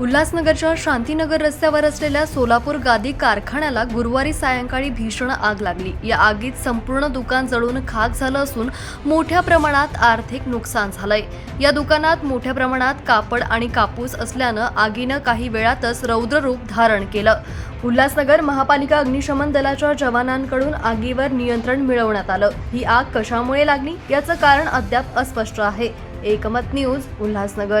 उल्हासनगरच्या शांतीनगर रस्त्यावर असलेल्या सोलापूर गादी कारखान्याला गुरुवारी सायंकाळी भीषण आग लागली. या आगीत संपूर्ण दुकान जळून खाक झालं असून मोठ्या प्रमाणात आर्थिक नुकसान झालंय. या दुकानात मोठ्या प्रमाणात कापड आणि कापूस असल्यानं आगीनं काही वेळातच रौद्ररूप धारण केलं. उल्हासनगर महापालिका अग्निशमन दलाच्या जवानांकडून आगीवर नियंत्रण मिळवण्यात आलं. ही आग कशामुळे लागली? याचं कारण अद्याप अस्पष्ट आहे. एकमत न्यूज उल्हासनगर.